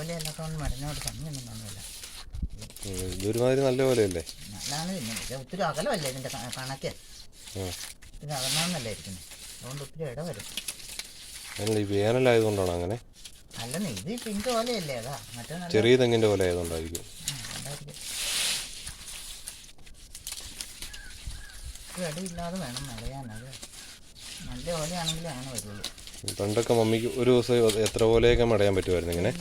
അല്ലാത്തതുകൊണ്ട് ഭംഗിയൊന്നും ഉം, ഇതൊരുമാതിരി നല്ല പോലെയല്ലേ? നല്ലതാണ് പിന്നെ. ഇത് ഒത്തിരി അകലമല്ലേ ഇതിന്റെ ക- കണക്ക്? ആ. ഇത് അകന്നാന്നല്ലേ ഇരിക്കുന്നത് അതുകൊണ്ട് ഒത്തിരി ഇട വരും. അല്ല ഈ വേനലായതുകൊണ്ടാണ് അങ്ങനെ? അല്ലെന്ന് ഇത് പിങ്ക് അതാ. മറ്റേ ചെറിയ തെങ്ങിന്റെ പോലെ ആയതുകൊണ്ടായിരിക്കും. ഇടയില്ലാതെ വേണം നല്ല ഓലയാണെങ്കിലേ അങ്ങനെ വരുള്ളൂ. പണ്ടൊക്കെ മമ്മിക്ക് ഒരു ദിവസം എത്ര പോലെയൊക്കെ മടയാൻ പറ്റുമായിരുന്നു ഇങ്ങനെ.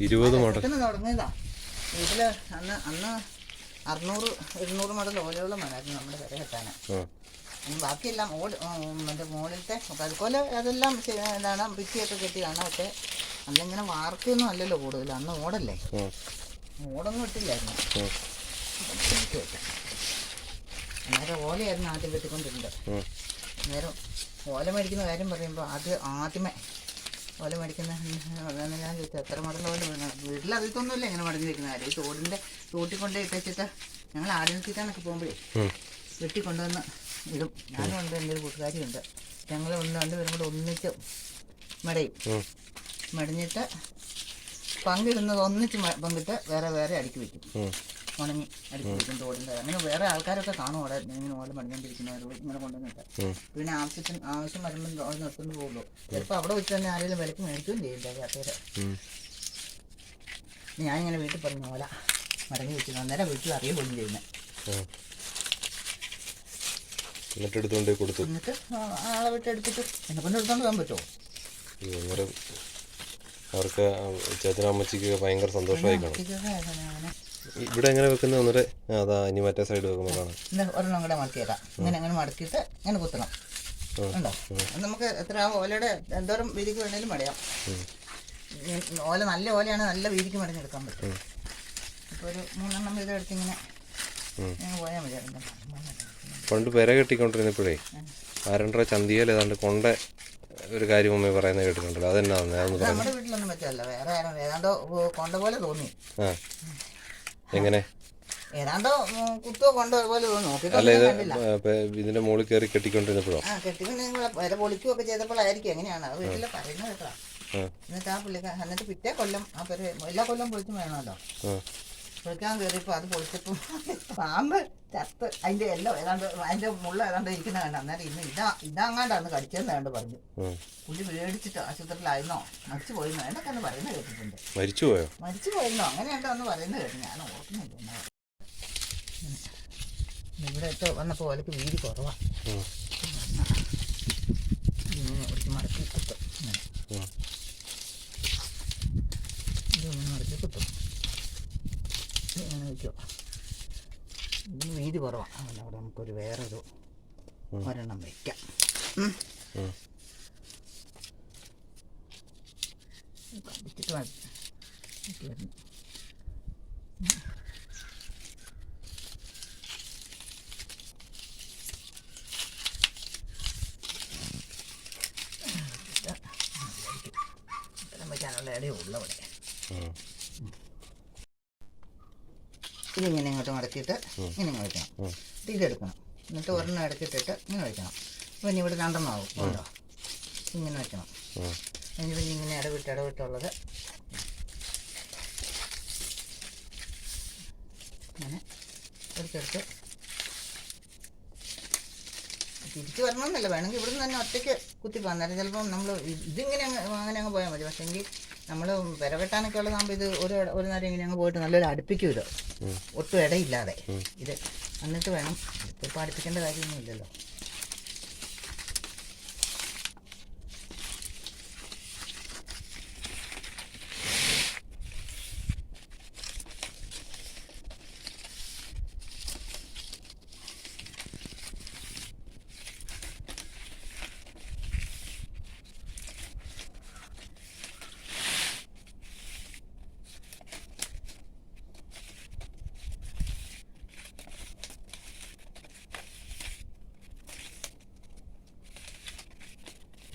ഇരുപത് വീട്ടിൽ അന്ന് അന്ന് അറുന്നൂറ് എഴുന്നൂറ് മടൽ ഓലയോളം വേണമായിരുന്നു നമ്മുടെ വില കെട്ടാന്. ബാക്കിയെല്ലാം ഓട് മറ്റേ മുകളിലത്തെ അതുപോലെ അതെല്ലാം എന്താണ് ഭിത്തിയൊക്കെ കെട്ടിയാണ് പക്ഷേ അന്നിങ്ങനെ വാർത്തയൊന്നും അല്ലല്ലോ കൂടുതൽ അന്ന് ഓടല്ലേ? ഓടൊന്നും ഇട്ടില്ലായിരുന്നു. നേരെ അന്നേരം ഓലയായിരുന്നു ആദ്യം കെട്ടിക്കൊണ്ടിരുന്നത് നേരം അന്നേരം ഓല മേടിക്കുന്ന കാര്യം പറയുമ്പോൾ അത് ആദ്യമേ ഓല മേടിക്കുന്ന ഞാൻ ചോദിച്ചത് എത്ര മടങ്ങ് ഓല വേണം വീട്ടിൽ അതിത്തൊന്നുമില്ല ഇങ്ങനെ മടങ്ങി വെക്കുന്ന കാര്യം. ഈ തോടിന്റെ തോട്ടിൽ കൊണ്ട് ഇട്ടിട്ട് ഞങ്ങൾ ആടിന് തീറ്റാനൊക്കെ പോകുമ്പോഴേ വെട്ടിക്കൊണ്ടുവന്ന് വെട്ടി കൊണ്ടുവന്ന് ഇടും. ഞാനും ഉണ്ട് എന്റെ ഒരു കൂട്ടുകാരിയുണ്ട് ഞങ്ങൾ ഒന്ന് രണ്ടുപേരും കൂടെ ഒന്നിച്ച് മെടയും. മെടഞ്ഞിട്ട് പങ്കിടുന്നത് ഒന്നിച്ച് പങ്കിട്ട് വേറെ വേറെ അടുക്കി വെക്കും. ഉണങ്ങി അടുക്കി വെക്കും തോടിന്റെ അങ്ങനെ വേറെ ആൾക്കാരൊക്കെ കാണും അവിടെ. ഇങ്ങനെ ഓല മടഞ്ഞോണ്ടിരിക്കുന്നവർ ഇങ്ങനെ കൊണ്ടുവന്നിട്ട്. പിന്നെ ആവശ്യത്തിന് ആവശ്യം വരുമ്പോൾ അവിടെ നിർത്തുന്നു പോകുള്ളൂ. ചിലപ്പോൾ അവിടെ വെച്ച് തന്നെ ആരെങ്കിലും വിലക്ക് മേടിക്കുകയും ചെയ്യില്ല ഉം. ഞാനിങ്ങനെ വീട്ടിൽ പറഞ്ഞു ഓല മടങ്ങി വെച്ചിരുന്നു അന്നേരം വീട്ടിൽ അറിയുകയും ചെയ്യുന്നത് എന്നിട്ട് കൊടുത്തു. എന്നിട്ട് ആളെ വിട്ട് എടുത്തിട്ട് എന്നെ കൊണ്ട് എടുത്തോണ്ട് പോകാൻ പറ്റുമോ? അവർക്ക് ചേച്ചനും അമ്മച്ചിക്ക് ഭയങ്കര സന്തോഷമായി കാണും ഇവിടെ എങ്ങനെ വെക്കുന്നത്? ഒന്നുകൂടെ അതാ ഇനി മറ്റേ സൈഡ് വെക്കുമ്പോൾ കാണാം. ഒരെണ്ണം കൂടെ മടക്കിയേക്കാം ഇങ്ങനെ അങ്ങനെ മടക്കിയിട്ട് ഇങ്ങനെ കുത്തണം. ഉണ്ടോ? നമുക്ക് എത്ര ആ ഓലയുടെ എന്തോരം വീതിക്ക് വേണേലും മടയാം. ഓല നല്ല ഓലയാണ് നല്ല വീതിക്ക് മടഞ്ഞെടുക്കാൻ പറ്റും. ഇപ്പോൾ ഒരു മൂന്നെണ്ണം വീതം എടുത്ത് ഇങ്ങനെ ഉം. ഇങ്ങനെ പോയാൽ മതി. പണ്ട് പെര കെട്ടിക്കൊണ്ടിരുന്നപ്പോഴേ ആരണ്ടര ചന്തിയിൽ ഏതാണ്ട് കൊണ്ട ഒരു കാര്യം ഉമ്മ പറയുന്നത് കേട്ടിട്ടുണ്ടല്ലോ. അതെന്നാ അതൊന്ന് നമ്മുടെ വീട്ടിലൊന്നും പറ്റില്ല വേറെ ആരും ഏതാണ്ടോ കൊണ്ടപോലെ കൊണ്ട പോലെ തോന്നി. ആ. എങ്ങനെ? ഏതാണ്ടോ കുത്തോ അല്ല ഇത് ഇതിന്റെ മുകളിൽ കയറി കെട്ടിക്കൊണ്ടിരുന്നപ്പോഴോ? ആ പൊളിക്കുകയൊക്കെ ചെയ്തപ്പോഴായിരിക്കും എങ്ങനെയാണ്. അത് വീട്ടിൽ പറയുന്നത് കേട്ടോ. എന്നിട്ട് ആ പുള്ളിക്കാ എന്നിട്ട് പിറ്റേ കൊല്ലം ആ പെര എല്ലാ കൊല്ലം പൊളിച്ചും വേണമല്ലോ. ആ പൊളിക്കാൻ കയറിയപ്പോൾ അത് പൊളിച്ചപ്പോൾ പാമ്പ് ചത്ത്. അതിന്റെ എല്ലാം ഏതാണ്ട് അതിന്റെ മുള്ള ഏതാണ്ട് ഇരിക്കുന്ന കണ്ട. അന്നേരം ഇന്ന് ഇതാ ഇതാങ്ങാണ്ടാണ് കടിച്ചതെന്ന് കണ്ട് പറഞ്ഞു. പുലി പുള്ളി പേടിച്ചിട്ട് ആശുപത്രിയിലായിരുന്നോ? മരിച്ചു പോയിരുന്നോ എന്നൊക്കെ ഒന്ന് പറയുന്നത് കേട്ടിട്ടുണ്ട്. മരിച്ചു പോയോ മരിച്ചു പോയിരുന്നോ അങ്ങനെയുണ്ടോ എന്ന് പറയുന്നത് കേട്ടു. ഞാൻ ഓർക്കുന്നില്ല. ഇവിടെ ഇട്ട് വന്നപ്പോൾ ഓലക്ക് വീതി കുറവാണ് മറക്കി ഇങ്ങനെ ഒരു മടക്കി കുത്തും ഇങ്ങനെ ഉം. ഇതിങ്ങനെ മടക്കി കുത്തും ഇത് ഇങ്ങനെ വയ്ക്കുക ഇതിന് വീതി കുറവാണ് അതുകൊണ്ട് അവിടെ നമുക്കൊരു വേറൊരു. ഒരെണ്ണം വയ്ക്കാം. കണ്ടിച്ചിട്ട് മതി. എനിക്ക് ഇതിങ്ങനെ ഇങ്ങോട്ട് മടക്കിയിട്ട് ഇങ്ങനെ ഇങ്ങനെ വയ്ക്കണം. ഇത് ഇതെടുക്കണം. എന്നിട്ട് ഒരെണ്ണം ഇടക്കിട്ടിട്ട് ഇങ്ങനെ വയ്ക്കണം ഇപ്പം ഇനി ഇവിടെ രണ്ടെണ്ണം ആവും ഉണ്ടോ ഇങ്ങനെ വയ്ക്കണം പിന്നെ ഇങ്ങനെ ഇടവിട്ട് ഇടവിട്ടുള്ളത് അങ്ങനെ എടുത്തെടുത്ത് തിരിച്ച് വരണമെന്നല്ല. വേണമെങ്കിൽ ഇവിടുന്ന് തന്നെ ഒറ്റയ്ക്ക് കുത്തിപ്പോ അന്നേരം ചിലപ്പം നമ്മൾ ഇതിങ്ങനെ അങ്ങ് അങ്ങനെ അങ്ങ് പോയാൽ മതി. പക്ഷേ നമ്മൾ വിരവെട്ടാനൊക്കെ ഉള്ളതാകുമ്പോൾ ഇത് ഒരു ഒരു നേരം ഇങ്ങനെ അങ്ങ് പോയിട്ട് നല്ലൊരു അടുപ്പിക്കും ഇത് ഒട്ടും ഇടയില്ലാതെ. ഇത് എന്നിട്ട് വേണം. ഇപ്പോൾ അടുപ്പിക്കേണ്ട കാര്യമൊന്നും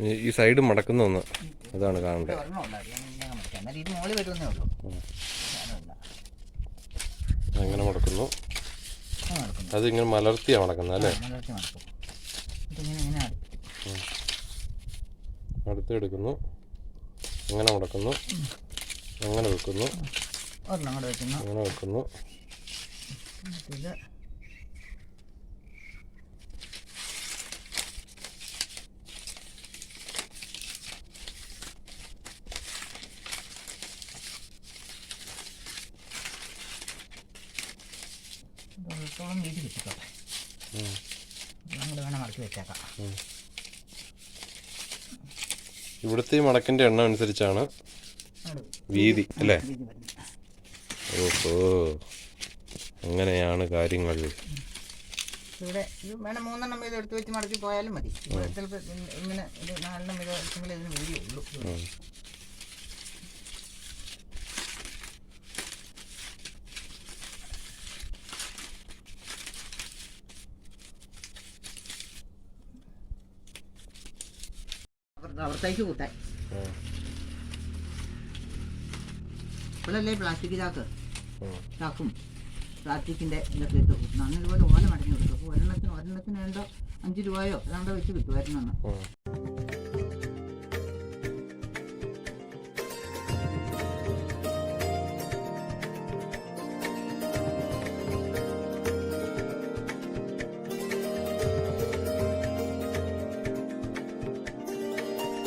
ഈ- സൈഡ് മടക്കുന്ന ഒന്ന്. അതാണ് കാണേണ്ടത് അങ്ങനെ മടക്കുന്നു. അത് ഇങ്ങനെ മലർത്തിയാണ് മടക്കുന്നത് അല്ലേ? അടുത്തെടുക്കുന്നു അങ്ങനെ മുടക്കുന്നു. അങ്ങനെ വെക്കുന്നു. അങ്ങനെ വെക്കുന്നു. ഇത് ഇതൊരത്തോളം വീതി കിട്ടിക്കോട്ടെ അങ്ങോട്ട് വേണം മടക്കി വെച്ചേക്കാം. ഇവിടുത്തെ ഈ മടക്കിന്റെ എണ്ണം അനുസരിച്ചാണ് വീതി അല്ലേ? ഓഹോ. അങ്ങനെയാണ് കാര്യങ്ങൾ. ഇവിടെ ഇത് വേണം മൂന്നെണ്ണം വീതം എടുത്ത് വെച്ച് മടക്കി പോയാലും മതി. ചിലപ്പോൾ ഇങ്ങനെ ഇത് നാലെണ്ണം എടുത്തെങ്കിൽ ഇതിന് വീതിയുള്ളൂ. അവിടത്തേക്ക് കൂട്ടാൻ. ഇവിടെ ഇപ്പോഴല്ലേ പ്ലാസ്റ്റിക് ചാക്ക്. ചാക്കും പ്ലാസ്റ്റിക്കിന്റെ ഇതൊക്കെ ഇട്ട് കൂട്ടുന്നു അങ്ങനെ ഇതുപോലെ ഓല മടങ്ങി കൊടുക്കും ഒരെണ്ണത്തിന് ഒരെണ്ണത്തിന് വേണ്ട അഞ്ച് രൂപയോ? അതാണ്ടോ വെച്ച് കിട്ടുമായിരുന്നു.